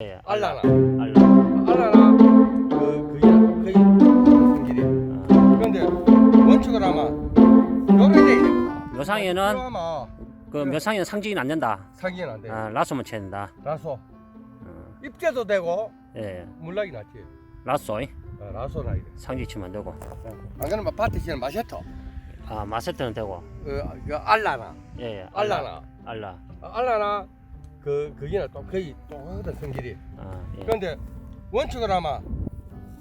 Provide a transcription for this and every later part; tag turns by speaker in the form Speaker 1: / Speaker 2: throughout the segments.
Speaker 1: 예,
Speaker 2: 알라나.
Speaker 1: 알라.
Speaker 2: 알라나 그 그게 그게 성질이.
Speaker 1: 어,
Speaker 2: 그런데 원칙을 아마 요래 돼 있거든.
Speaker 1: 묘상에는
Speaker 2: 아마
Speaker 1: 그 묘상에는 상징이 안 된다.
Speaker 2: 사기는 안 돼.
Speaker 1: 아, 라쏘만 쳐야 된다.
Speaker 2: 라소
Speaker 1: 어,
Speaker 2: 입제도 되고
Speaker 1: 예,
Speaker 2: 물락이 낫지.
Speaker 1: 라쏘
Speaker 2: 어, 라소 나 이래.
Speaker 1: 상징 치면 안 되고.
Speaker 2: 안 그러면 밭에 씨는 마셰터.
Speaker 1: 아, 마세트는 되고.
Speaker 2: 그, 그 알라나.
Speaker 1: 예, 예.
Speaker 2: 알라나.
Speaker 1: 알라.
Speaker 2: 아, 알라나 그 그게 또 거의 똑같은 성질이.
Speaker 1: 아, 예.
Speaker 2: 그런데 원칙을 아마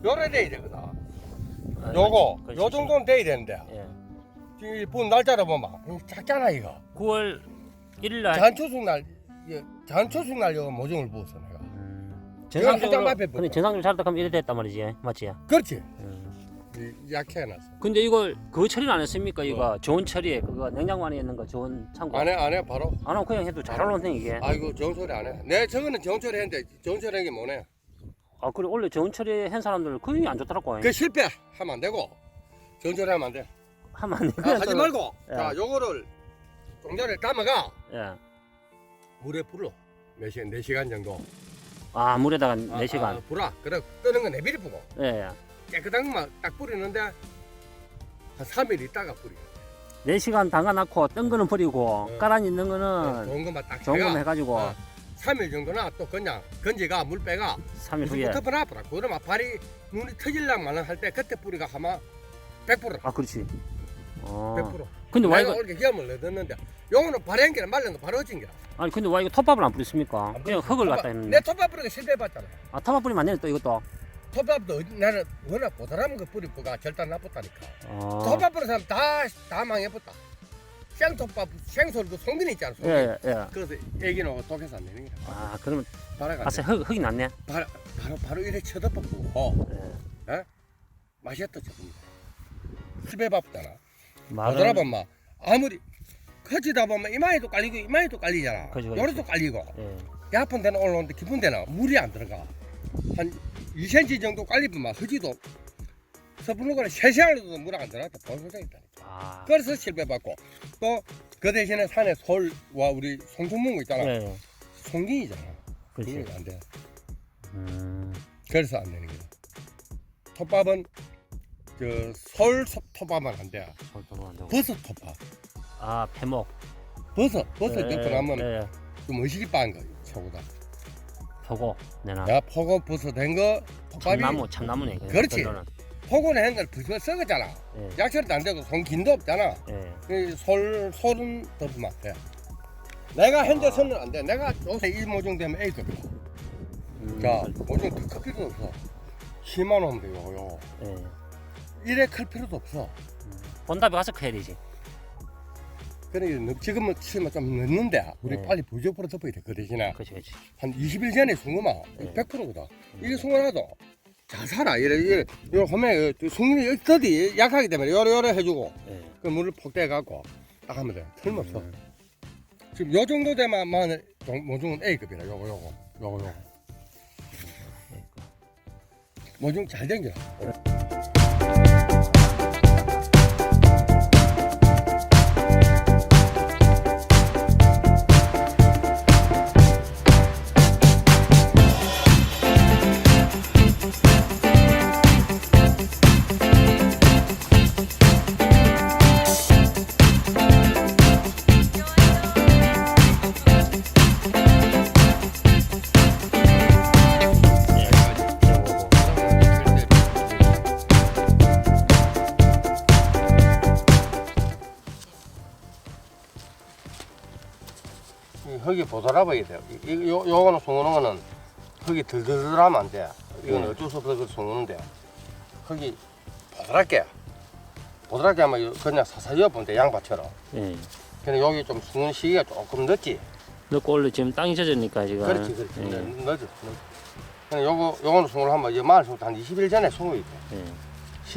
Speaker 2: 요래 돼야 되거든.
Speaker 1: 아,
Speaker 2: 요거
Speaker 1: 그렇지.
Speaker 2: 요 정도는 돼야 되는데
Speaker 1: 예.
Speaker 2: 지금 본 날짜로 보면 작잖아 이거.
Speaker 1: 9월 1일 날
Speaker 2: 잔초숙 날 이거 잔초숙 날 이거 모종을 부었어 내가.
Speaker 1: 음,
Speaker 2: 한장
Speaker 1: 정상적으로
Speaker 2: 앞에
Speaker 1: 근데
Speaker 2: 붙어.
Speaker 1: 정상적으로 살다 하면 이래 됐단 말이지. 맞지?
Speaker 2: 그렇지.
Speaker 1: 음.
Speaker 2: 이- 약해 놨어.
Speaker 1: 근데 이걸 그 처리는 안 했습니까? 이거 좋은 처리에 그거 냉장고 안에 있는 거 좋은 참고.
Speaker 2: 안해 안해 바로.
Speaker 1: 안 하면 그냥 해도 잘 올라오는 이게.
Speaker 2: 아이고 정소리 안 해. 내 저거는 정소리 했는데 정소리 한게 뭐네.
Speaker 1: 아 그래 원래 좋은 처리 한 사람들 거의 안 좋더라고.
Speaker 2: 그 실패 하면 안 되고 정소리 하면 안 돼.
Speaker 1: 하면 안 돼.
Speaker 2: 아, 하지
Speaker 1: 또-
Speaker 2: 말고
Speaker 1: 예.
Speaker 2: 자 요거를 종자를 담아가
Speaker 1: 예.
Speaker 2: 물에 불러 몇 시간 네 시간 정도.
Speaker 1: 아 물에다가
Speaker 2: 아,
Speaker 1: 4 시간.
Speaker 2: 아, 불어. 그래 끄는 건 내비리 부고
Speaker 1: 예, 예.
Speaker 2: 깨끗한 것만 딱 뿌리는데 한 3일 있다가 뿌려.
Speaker 1: 4시간 담가놓고 뜬 거는 버리고
Speaker 2: 예.
Speaker 1: 가라앉 있는 거는
Speaker 2: 좋은 것만 딱
Speaker 1: 좋은
Speaker 2: 해가
Speaker 1: 거만 해가지고
Speaker 2: 어. 3일 정도나 또 그냥 건지가 물 빼가
Speaker 1: 3일 후에.
Speaker 2: 덮어놔 버라 그러면 발이 눈이 터질랑만 할 때 그때 뿌리가 하면
Speaker 1: 100%아 그렇지. 어.
Speaker 2: 100%
Speaker 1: 근데 와
Speaker 2: 내가
Speaker 1: 이거
Speaker 2: 올게 기염을 넣었는데 요거는 개는 말른 거 바로 어진 게라
Speaker 1: 아니 근데 와 이거 톱밥을 안 뿌렸습니까? 그냥 흙을 갖다
Speaker 2: 내
Speaker 1: 했는데.
Speaker 2: 톱밥 뿌리가 실패해봤잖아
Speaker 1: 아 톱밥 뿌리면 안 되네 또 이것도.
Speaker 2: 톱밥도 어디- 나는 워낙 보드라면 거 뿌리고가 절단 나쁘다니까.
Speaker 1: 어.
Speaker 2: 톱밥 뿌린 사람 다, 다 망해봤다. 생톱밥 생솔 그 송빈이 있잖아 송빈
Speaker 1: 예, 예.
Speaker 2: 그래서 애기는 독해서 안 되는 거야.
Speaker 1: 아 그러면
Speaker 2: 바라가
Speaker 1: 아세 흙 흙이 났네.
Speaker 2: 바로 바로 바로 이래 쳐덮었고. 어,
Speaker 1: 예.
Speaker 2: 맛있다 저분 실패밥잖아.
Speaker 1: 말은
Speaker 2: 보더라 보면 아무리 커지다 보면 이마에도 깔리고 이마에도 깔리잖아.
Speaker 1: 그지, 그지.
Speaker 2: 요래도 깔리고.
Speaker 1: 예.
Speaker 2: 약한 데는 올라오는데 깊은 데는 물이 안 들어가. 한 2cm 정도 깔리면 흐지도 서불르거나 3시간에도 물안 들어갔다 본소장 있다
Speaker 1: 아.
Speaker 2: 그래서 실패받고 또 그 대신에 산에 솔와 우리 송송문고 있잖아
Speaker 1: 예. 예.
Speaker 2: 송긴이잖아. 그게 안 돼
Speaker 1: 음.
Speaker 2: 그래서 안 되는 거야 톱밥은 그솔 톱밥은 안돼
Speaker 1: 설탕도 안 되고.
Speaker 2: 버섯 톱밥
Speaker 1: 아 패목.
Speaker 2: 버섯 버섯
Speaker 1: 예,
Speaker 2: 옆에 나면
Speaker 1: 예.
Speaker 2: 좀 의식이 빠는 거 최고다
Speaker 1: 표고 내나.
Speaker 2: 야 포고 버섯 된거 톱밥이
Speaker 1: 참나무 참나무네. 그
Speaker 2: 그렇지.
Speaker 1: 결론은.
Speaker 2: 포고는 한걸 부시면 썩었잖아
Speaker 1: 예.
Speaker 2: 약철도 안 되고 손 긴도 없잖아
Speaker 1: 예.
Speaker 2: 이 솔, 솔은 덮으면 돼 내가 현재
Speaker 1: 아.
Speaker 2: 선은 안돼 내가 요새 이 모종 되면 A급이야
Speaker 1: 음,
Speaker 2: 자 모종 더 클 필요도 없어 10만 원 하면 돼요 요거
Speaker 1: 예.
Speaker 2: 이래 클 필요도 없어
Speaker 1: 본답에 가서 커야 되지.
Speaker 2: 그래 지금은 치면 좀 늦는데 우리
Speaker 1: 네.
Speaker 2: 빨리 부적으로 덮어야 돼 그 대신에
Speaker 1: 그렇지 그렇지.
Speaker 2: 한 20일 전에 숭어만
Speaker 1: 네.
Speaker 2: 100%거든 이게 숭어라도 잘 살아. 이래 이래 요 hom에 숭이 어디 약하기 때문에 요래 요래 해주고
Speaker 1: 예.
Speaker 2: 그 물을 폭대해 갖고 딱 하면 돼. 틀림없어.
Speaker 1: 음.
Speaker 2: 지금 요 정도 되면 만 모종은 A급이라. 요거 요거 요거 요거. 모종 잘 된겨 흙이 보드라봐야 돼요. 이- 이- 요, 요거는 송어는 거는 흙이 들들들하면 안 돼. 이건
Speaker 1: 네.
Speaker 2: 어쩔 수 없어 그 송어는데 흙이 보드랍게 보드랍게 하면 요- 그냥 사사이 엎으면 돼 양파처럼.
Speaker 1: 예.
Speaker 2: 근데 여기 좀 숨는 시기가 조금 늦지.
Speaker 1: 넣고 원래 지금 땅이 젖으니까 지금.
Speaker 2: 그렇지 그렇지.
Speaker 1: 예.
Speaker 2: 늦- 늦어 근데 요거 요거는 송을 하면 이 마을 송한 20일 전에 송이 있대
Speaker 1: 예.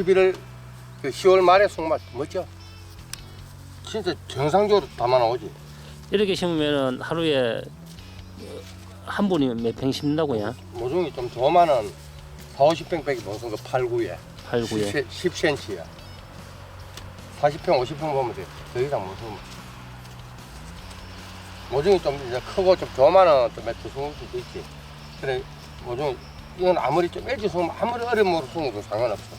Speaker 2: 11월 그 10월 말에 송맛 멋져 진짜 정상적으로 담아 나오지
Speaker 1: 이렇게 심으면은 하루에 한 분이 몇 평 심는다고요?
Speaker 2: 모종이 좀 좋으면은 4, 50평 빼기 무슨 거 8, 9에
Speaker 1: 8, 9에.
Speaker 2: 10cm야 40평, 50평 보면 돼. 더 이상 못 보면. 모종이 좀 이제 크고 좀 좋으면은 좀 몇두 수일 수도 있지. 그래 뭐좀 이건 아무리 좀 일찍 숨으면 아무리 어려움으로 숨어도 상관없어